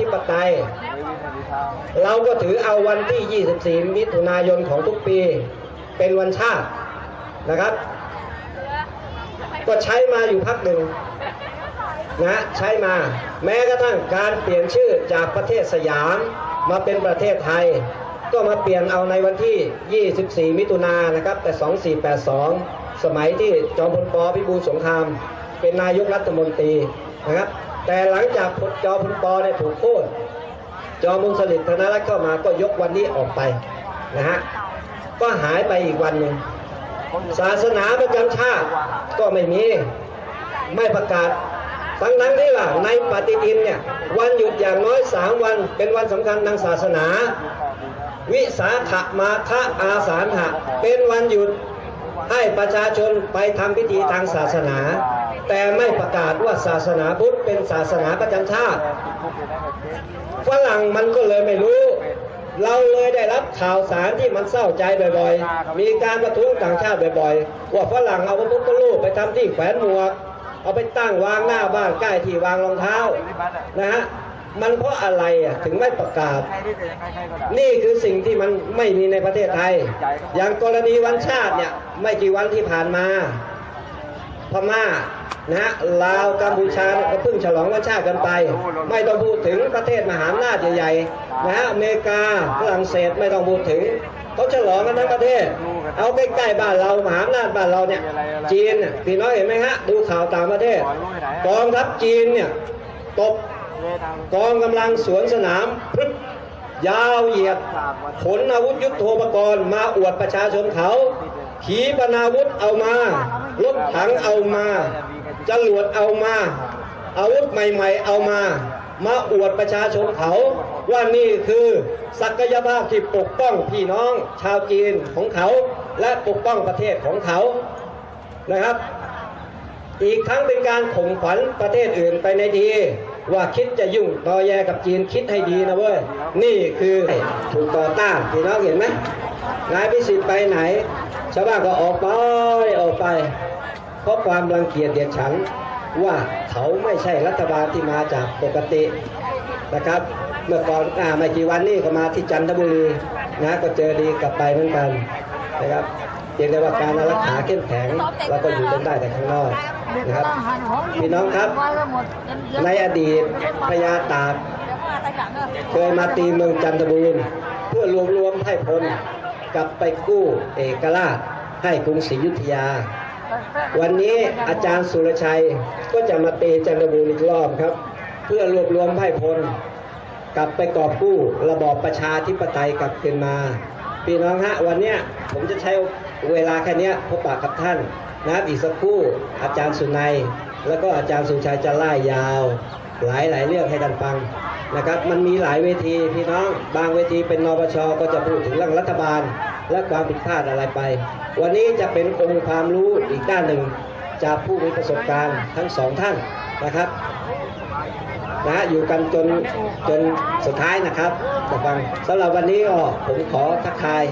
ธิปไตย เราก็ถือเอาวันที่ 24 มิถุนายนของทุกปีเป็นวันชาตินะครับ ก็ใช้มาอยู่พักหนึ่งนะใช้มาแม้กระทั่งการเปลี่ยนชื่อจากประเทศสยามมาเป็นประเทศไทย ก็มาเปลี่ยนเอาในวันที่ 24 มิถุนายนนะครับแต่ 2482 สมัยที่จอมพลปพิบูลสงคราม เป็นนายกรัฐมนตรีนะครับ แต่หลังจากพลจอมพลปเนี่ยถูกโค่นจอมพลสฤษดิ์ธนรัตน์เข้ามาก็ยกวันนี้ออกไปนะฮะก็หายไปอีกวันหนึ่งศาสนาประจำชาติก็ไม่มีไม่ประกาศทั้งนั้นที่ว่าในปฏิทินเนี่ยวันหยุดอย่างน้อยสามวันเป็นวันสำคัญทางศาสนา วิสาขมาฆอาสาหะเป็นวันหยุดให้ประชาชนไปทำพิธีทางศาสนา แต่ไม่ประกาศว่าศาสนาพุทธเป็นศาสนาประจำชาติฝรั่งมันก็เลยไม่รู้ เราเลยได้รับข่าวสารที่มันเศร้าใจบ่อยๆ มีการประท้วงต่างชาติบ่อยๆ ว่าฝรั่งเอาพระพุทธรูปไปทำที่แขวนหมวก เอาไปตั้งวางหน้าบ้านใกล้ที่วางรองเท้านะฮะมันเพราะอะไรอะถึงไม่ประกาศ นี่คือสิ่งที่มันไม่มีในประเทศไทย อย่างกรณีวันชาติเนี่ยไม่กี่วันที่ผ่านมา พม่า นะฮะลาวกัมพูชาเนี่ยก็เพิ่งฉลองวันชาติกันไป ไม่ต้องพูดถึงประเทศมหาอำนาจใหญ่ๆนะฮะอเมริกาฝรั่งเศสไม่ต้องพูดถึงเขาฉลองกันทั้งประเทศ เอาใกล้ๆบ้านเรามหาอำนาจบ้านเราเนี่ยจีนเนี่ยพี่น้องเห็นไหมฮะดูข่าวต่างประเทศ กองทัพจีนเนี่ยตบกองกำลังสวนสนามพึบยาวเหยียดขนอาวุธยุทโธปกรณ์มาอวดประชาชนเขา ขีปนาวุธเอามารถถังเอามาจรวดเอามา อาวุธใหม่ ๆ เอามา มาอวดประชาชนเขา ว่านี่คือศักยภาพที่ปกป้องพี่น้องชาวจีนของเขา และปกป้องประเทศของเขานะครับ อีกทั้งเป็นการข่มขวัญประเทศอื่นไปในที ว่าคิดจะยุ่งต่อแยกับจีนคิดให้ดีนะเว้ย นี่คือถูกต่อต้านพี่น้องเห็นไหมนายพิสิทธิ์ไปไหน ชาวบ้านก็ออกไปออกไป เพราะความรังเกียจเดียดฉันว่าเขาไม่ใช่รัฐบาลที่มาจากปกตินะครับ เมื่อก่อนอ่าไม่กี่วันนี้ก็มาที่จันทบุรีนะก็เจอดีกลับไปเหมือนกันนะครับเพียงแต่ว่าการรักขาเข้มแข็งเราก็อยู่กันได้แต่ข้างนอก นะครับพี่น้องครับ ในอดีตพญาตากเคยมาตีเมืองจันทบูรณ์เพื่อรวมรวมให้พลกลับไปกู้เอกราชให้กรุงศรีอยุธยา วันนี้อาจารย์สุรชัยก็จะมาตีจันทบูรณ์อีกรอบครับ เพื่อรวบรวมให้พลกลับไปกอบกู้ระบอบประชาธิปไตยกลับคืนมา พี่น้องฮะวันนี้ผมจะใช้ เวลาแค่เนี้ยพบปะกับท่านนะครับอีกสักครู่อาจารย์สุนัย แล้วก็อาจารย์สุชัยจะไล่ายาว หลายหลายเรื่องให้ท่านฟังนะครับมันมีหลายเวทีพี่น้องบางเวทีเป็นนปชก็จะพูดถึงเรื่องรัฐบาล และความผิดพลาดอะไรไป วันนี้จะเป็นองค์ความรู้อีกด้านหนึ่งจากผู้มีประสบการณ์ทั้งสองท่านนะครับนะอยู่กันจนจนสุดท้ายนะครับจะฟังสำหรับวันนี้ก็ผมขอทักทาย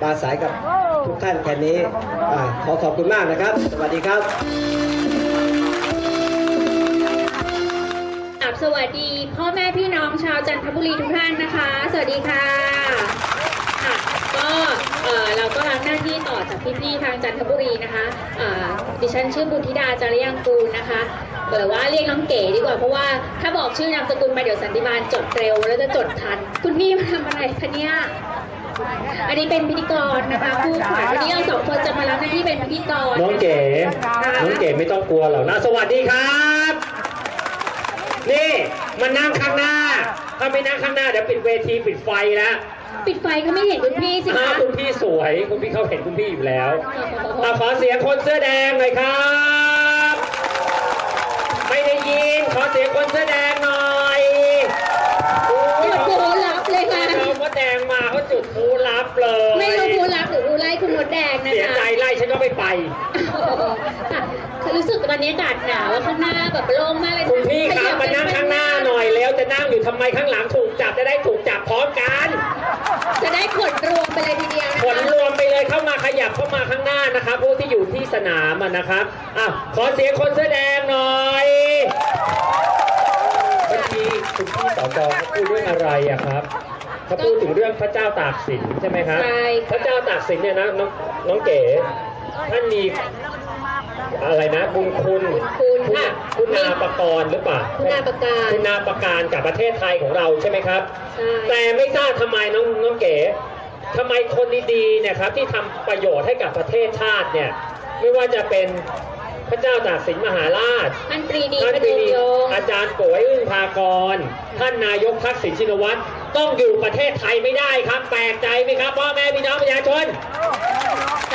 ปาสายกับ ทุกท่านแค่นี้ขอขอบคุณมากนะครับ สวัสดีครับสวัสดี พ่อแม่พี่น้องชาวจันทบุรีทุกท่านนะคะ สวัสดีค่ะค่ะก็เราก็รับหน้าที่ต่อจากพี่ๆทางจันทบุรีนะคะดิฉันชื่อบุญธิดาจารยังกูลนะคะหรือว่าเรียกน้องเก๋ดีกว่าเพราะว่าถ้าบอกชื่อนามสกุลมาเดี๋ยวสันติบาลจดเร็วแล้วจะจดทัน คุณพี่มาทำอะไรคะเนี่ย อันนี้เป็นพิธีกรนะคะผู้ขวัญวันนี้เราสองคนจะมารับหน้าที่เป็นพิธีกรน้องเก๋น้องเก๋ไม่ต้องกลัวหรอกนะสวัสดีครับ นี่มานั่งข้างหน้า ถ้าไม่นั่งข้างหน้าเดี๋ยวปิดเวทีปิดไฟแล้วปิดไฟก็ไม่เห็นคุณพี่สิอ้าคะวคุณพี่สวยคุณพี่เขาเห็นคุณพี่อยู่แล้วอะขอเสียงคนเสื้อแดงหน่อยครับ ไม่ได้ยินขอเสียงคนเสื้อแดงหน่อยโอ้ย จุดโพลับเลยค่ะ เขามดแดง มาเขาจุดพูรับเลยไม่รู้ผู้รับหรือผู้ไล่คุณมดแดงนะเสียคะใจไล่ฉันก็ไม่ไปค่ะรู้สึกวันนี้อากาศหนาวข้างหน้าแบบโล่งมากเลยคุณพี่ครับมานั่งข้างหน้าหน่อยแล้วจะนั่งอยู่ทำไมข้างหลังถูกจับจะได้ถูกจับพร้อมกัน จะได้ขนรวมไปเลยทีเดียวนะขนคะรวมไปเลยเข้ามาขยับเข้ามาข้างหน้านะครับผู้ที่อยู่ที่สนามอะนะครับอะขอเสียงคนเสื้อแดงหน่อยบัญชีคุณพี่สจเขาพูดเรื่องอะไรอะครับ เขาพูดถึงเรื่องพระเจ้าตากสินใช่ไหมครับใช่พระเจ้าตากสินเนี่ยนะน้องน้องเก๋ท่านมีอะไรนะบุญคุณคุณคุณค่ะคุณาประกรณ์หรือเปล่าคุณาประการคุณาประการกับประเทศไทยของเราใช่ไหมครับใช่แต่ไม่ทราบทำไมน้องน้องเก๋ทำไมคนดีๆเนี่ยครับที่ทำประโยชน์ให้กับประเทศชาติเนี่ยไม่ว่าจะเป็นพระเจ้าตากสินมหาราช ท่านปรีดีท่านพปรีดุงดียงอาจารย์โกยอึ้งพากร ท่านนายกทักษิณชินวัตร ต้องอยู่ประเทศไทยไม่ได้ครับ แปลกใจไหมครับพ่อแม่พี่น้องประชาชน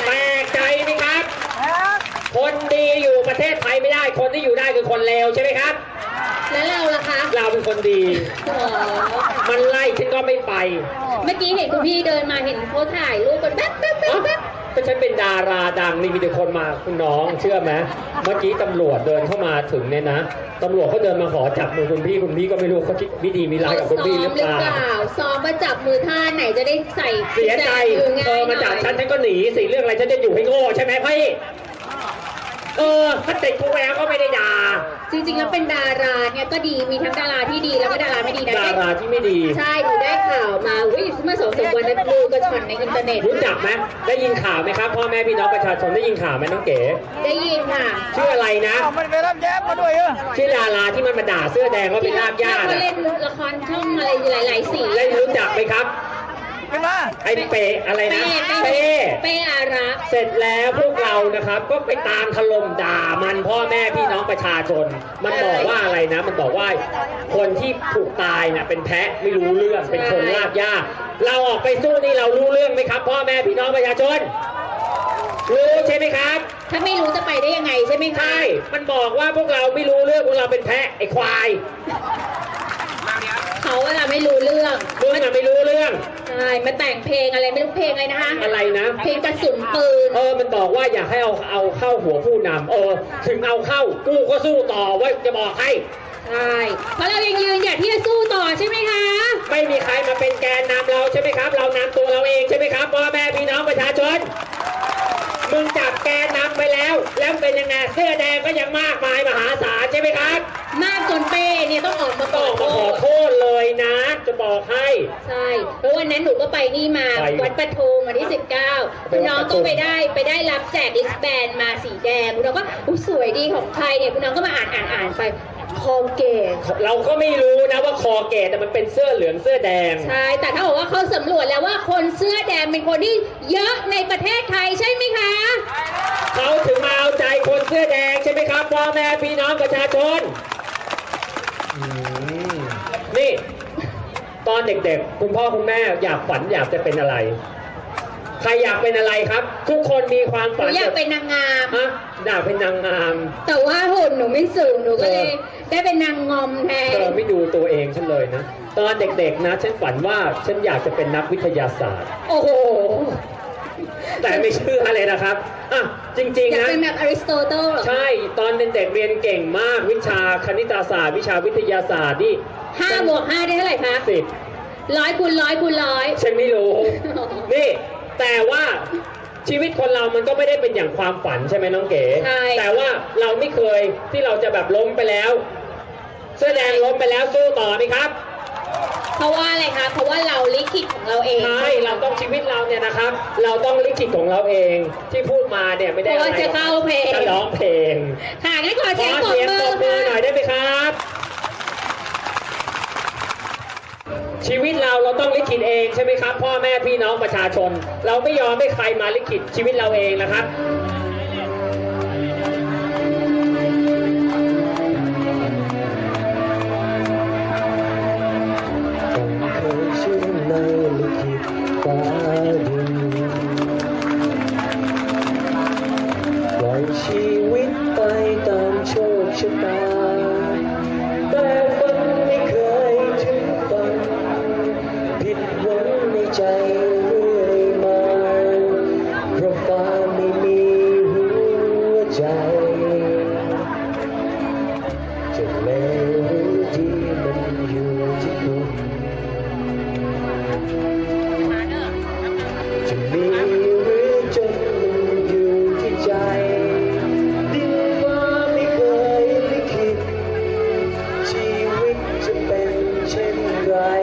แปลกใจไหมครับ คนดีอยู่ประเทศไทยไม่ได้ คนที่อยู่ได้คือคนเลวใช่ไหมครับ แล้วเราล่ะคะ เราเป็นคนดี อ๋อ มันไล่ฉันก็ไม่ไป เมื่อกี้เห็นคุณพี่เดินมาเห็นเขาถ่ายรูปกันแป๊บแป๊บแป๊บเอ้าแป๊บ ก็ฉันเป็นดาราดังนี่มีแต่คนมาคุณน้องเชื่อไหมเมื่อกี้ตำรวจเดินเข้ามาถึงเนี่ยนะตำรวจเขาเดินมาขอจับมือคุณพี่คุณพี่ก็ไม่รู้เขาคิดวิธีมีร้ายกับคุณพี่หรือเปล่าซ้อมมาจับมือท่าไหนจะได้ใส่เสียใจมือง่ายเธอมาจากหน่อยฉันฉันก็หนีสิเรื่องอะไรฉันจะอยู่ให้โง่ใช่ไหมพี่เออถ้าติดกูแววก็ไม่ได้ด่า จริงๆแล้วเป็นดาราเนี่ยก็ดีมีทั้งดาราที่ดีแล้วก็ดาราไม่ดีนะดาราที่ไม่ดี ใช่หนูได้ข่าวมาวิเมื่อสองสามวันนั้นดูกระชอนในอินเทอร์เน็ตรู้จักไหมได้ยินข่าวไหมครับพ่อแม่พี่น้องประชาชนได้ยินข่าวไหมน้องเก๋ได้ยินค่ะชื่ออะไรนะอ้าวมันไปรับแย้มมาด้วยเหรอชื่อดาราที่มันมาด่าเสื้อแดงว่าเป็นรากหญ้าที่น่ะเขาเล่นละครช่องอะไรหลายๆสีได้รู้จักไหมครับ เป็นมาไอ้เปะอะไรนะเป้เป้เป้อารักษ์เสร็จแล้วพวกเรานะครับก็ไปตามถล่มด่ามันพ่อแม่พี่น้องประชาชน มันบอกว่าอะไรนะ มันบอกว่าคนที่ถูกตายน่ะเป็นแพะไม่รู้เรื่องเป็นคนลากหญ้าเราออกไปสู้นี่เรารู้เรื่องไหมครับ พ่อแม่พี่น้องประชาชน รู้ใช่ไหมครับ ถ้าไม่รู้จะไปได้ยังไงใช่ไหมคะ ใช่ มันบอกว่าพวกเราไม่รู้เรื่องพวกเราเป็นแพะไอ้ควาย เขาเวลาไม่รู้เรื่องมึงอะไม่รู้เรื่อง ใช่มาแต่งเพลงอะไรไม่รู้เพลงอะไรนะคะ อะไรนะ เพลงกระสุนปืน เออ มันบอกว่าอยากให้เอาเอาเข้าหัวผู้นำเออ ถึงเอาเข้ากูก็สู้ต่อไว้จะบอกให้ใช่ เพราะเรายังยืนหยัดที่จะสู้ต่อใช่ไหมคะ ไม่มีใครมาเป็นแกนนำเราใช่ไหมครับ เรานำตัวเราเองใช่ไหมครับพ่อแม่พี่น้องประชาชนมึงจับแกนนำไปแล้ว แล้วเป็นยังไงเสื้อแดงก็ยังมากมายมหาศาลใช่ไหมครับ มากจนเป้เนี่ยต้องออกมาต้ก่อองนมาขอโทษเลยนะ จะบอกให้ ใช่เพราะวันนั้นหนูก็ไปนี่มาไปวัดปทุมวันที่ 19 คุณน้องก็ไปได้ไปได้รับแจกดิสแบนมาสีแดงคุณน้องก็อุ๊ยสวยดีของใครเนี่ยคุณน้องก็มาอ่านอ่านอ่านไปคอเกตเราก็ไม่รู้นะว่าคอเกตแต่มันเป็นเสื้อเหลืองเสื้อแดง ใช่ แต่ถ้าบอกว่าเขาสำรวจแล้วว่าคนเสื้อแดงเป็นคนที่เยอะในประเทศไทยใช่ไหมคะ เขาถึงมาเอาใจคนเสื้อแดงใช่ไหมครับพ่อแม่พี่น้องประชาชนอืม นี่ ตอนเด็กๆ คุณพ่อคุณแม่อยากฝันอยากจะเป็นอะไร ใครอยากเป็นอะไรครับ ทุกคนมีความหนูฝันอยากเป็นนางงาม ฮะอยากเป็นนางงาม แต่ว่าหุ่นหนูไม่สูงหนูก็เลยเออได้เป็นนางงอมแทเธอนไม่ดูตัวเองฉันเลยนะ ตอนเด็กๆนะ ฉันฝันว่าฉันอยากจะเป็นนักวิทยาศาสตร์ โอ้โห แต่ไม่เชื่อเลยนะครับอะจริงอยากๆนะ เป็นแบบอริสโตเติลเหรอใช่ตอนเป็นเด็กเรียนเก่งมากวิชาคณิตศาสตร์ วิชาวิทยาศาสตร์นี่ห้าบวกห้าได้เท่าไหร่คะสิบร้อยคูณร้อยคูณร้อย ฉันไม่รู้ นี่ แต่ว่าชีวิตคนเรามันก็ไม่ได้เป็นอย่างความฝันใช่ไหมน้องเก๋ใช่ แต่ว่าเราไม่เคยที่เราจะแบบล้มไปแล้ว เสื้อแดงล้มไปแล้วสู้ต่อไหมครับ เพราะว่าอะไรคะ เพราะว่าเราลิขิตของเราเอง ใช่เราต้องชีวิตเราเนี่ยนะครับ เราต้องลิขิตของเราเองที่พูดมาเนี่ยไม่ได้เพอะไรราะว่าจะเข้าเพลง จะร้องเพลงค่ะงั้นขอขเสียองปรบเสียงมืตอบมือหน่ค่ะอยได้ไหมครับ ชีวิตเราเราต้องลิขิตเองใช่ไหมครับ พ่อแม่พี่น้องประชาชน เราไม่ยอมให้ใครมาลิขิตชีวิตเราเองนะครับ to lay